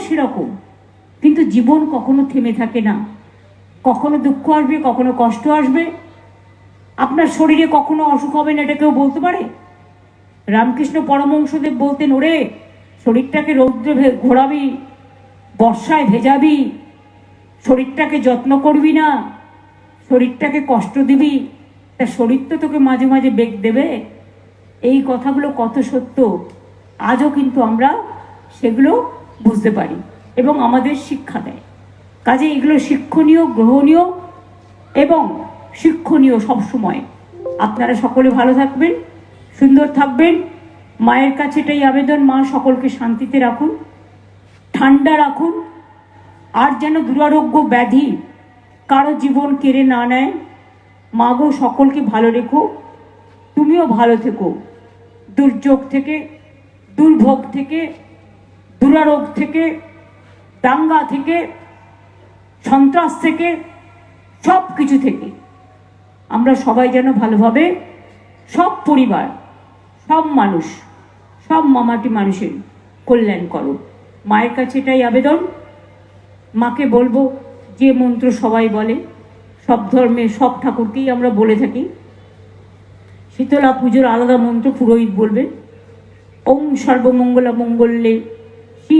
সেরকম। কিন্তু জীবন কখনো থেমে থাকে না। কখনো দুঃখ আসবে, কখনো কষ্ট আসবে। আপনার শরীরে কখনো অসুখ হবে না, এটা কেউ বলতে পারে? রামকৃষ্ণ পরমংশদেব বলতেন, ওরে, শরীরটাকে রৌদ্রে ঘোরাবি, বর্ষায় ভেজাবি। শরীরটাকে যত্ন করবি না। শরীরটাকে কষ্ট দিবি। তা শরীর তো তোকে মাঝে মাঝে বেগ দেবে। এই কথাগুলো কত সত্য। আজও কিন্তু আমরা সেগুলো বুঝতে পারি এবং আমাদের শিক্ষা দেয়। কাজে এগুলো শিক্ষণীয়, গ্রহণীয় এবং শিক্ষণীয় সবসময়। আপনারা সকলে ভালো থাকবেন, সুন্দর থাকবেন। মায়ের কাছে এটাই আবেদন, মা সকলকে শান্তিতে রাখুন, ঠান্ডা রাখুন, আর যেন দুরারোগ্য ব্যাধি কারও জীবন কেড়ে না নেয়। মা গো, সকলকে ভালো রেখো, তুমিও ভালো থেকো। দুর্যোগ থেকে, দুর্ভোগ থেকে দুরারোগ থেকে, দাঙ্গা থেকে, সন্ত্রাস থেকে সব কিছু থেকে আমরা সবাই যেন ভালোভাবে সব পরিবার, সব মানুষ, সব মামাটি মানুষের কল্যাণ করো। মায়ের কাছে এটাই আবেদন। মাকে বলব, যে মন্ত্র সবাই বলে, সব ধর্মে সব ঠাকুরকেই আমরা বলে থাকি। শীতলা পুজোর আলাদা মন্ত্র পুরোহিত বলবেন ওম সর্বমঙ্গলা মঙ্গলে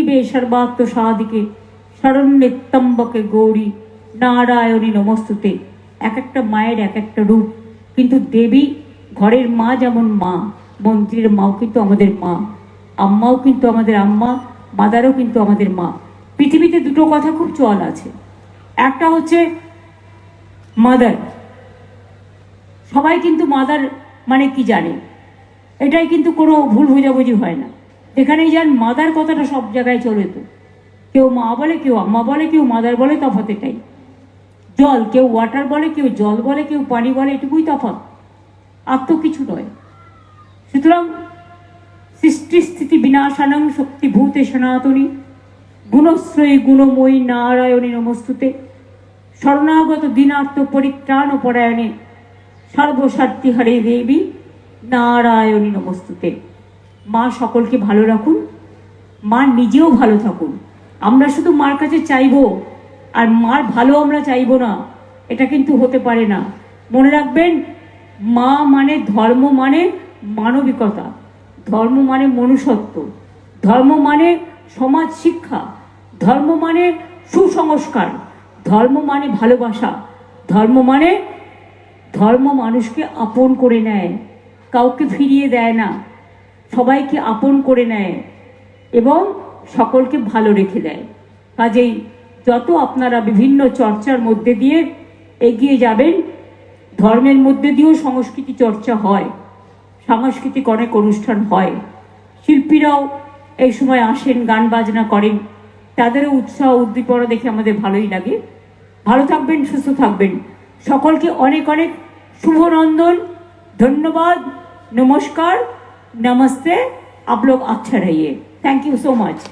শিবে সর্বাত্ম সাদিকে শরণ্যেত্তম্বকে গৌরী নারায়ণী নমস্তুতে এক একটা মায়ের এক একটা রূপ কিন্তু দেবী ঘরের মা যেমন মা মন্ত্রীর মাও কিন্তু আমাদের মা আম্মাও কিন্তু আমাদের আম্মা মাদারও কিন্তু আমাদের মা পৃথিবীতে দুটো কথা খুব চল আছে একটা হচ্ছে মাদার সবাই কিন্তু মাদার মানে কি জানে এটাই কিন্তু কোনো ভুল বোঝাবুঝি হয় না এখানেই যান, মাদার কথাটা সব জায়গায় চলে তো। কেউ মা বলে, কেউ আম্মা বলে, কেউ মাদার বলে, তফাৎ এটাই। জল, কেউ ওয়াটার বলে, কেউ জল বলে, কেউ পানি বলে, এটুকুই তফাৎ। আর তো কিছু নয়। সুতরাং সৃষ্টি স্থিতি বিনাশানং শক্তিভূতে সনাতনী। গুণশ্রয়ী গুণময়ী নারায়ণী নমস্তুতে। শরণাগত দিনার্থ পরিত্রাণ পরায়ণে সর্বস্বার্থী হরে দেবী নারায়ণী নমস্তুতে। মা সকলকে ভালো রাখুন। মা নিজেও ভালো থাকুন। আমরা শুধু মার কাছে চাইব, আর মার ভালো আমরা চাইব না। এটা কিন্তু হতে পারে না। মনে রাখবেন, মা মানে ধর্ম মানে মানবিকতা। ধর্ম মানে মনুষ্যত্ব। ধর্ম মানে সমাজ শিক্ষা। ধর্ম মানে সুসংস্কার। ধর্ম মানে ভালোবাসা। ধর্ম মানে ধর্ম মানুষকে আপন করে নেয়। কাউকে ফিরিয়ে দেয় না। সবাইকে আপন করে নেয় এবং সকলকে ভালো রেখে দেয়। কাজেই যত আপনারা বিভিন্ন চর্চার মধ্যে দিয়ে এগিয়ে যাবেন, ধর্মের মধ্যে দিয়েও সংস্কৃতি চর্চা হয়, সাংস্কৃতিক অনেক অনুষ্ঠান হয়, শিল্পীরাও এই সময় আসেন, গান বাজনা করেন, তাদেরও উৎসাহ উদ্দীপনা দেখে আমাদের ভালোই লাগে। ভালো থাকবেন, সুস্থ থাকবেন। সকলকে অনেক অনেক শুভনন্দন, ধন্যবাদ, নমস্কার। नमस्ते आप लोग अच्छा रहिए थैंक यू सो मच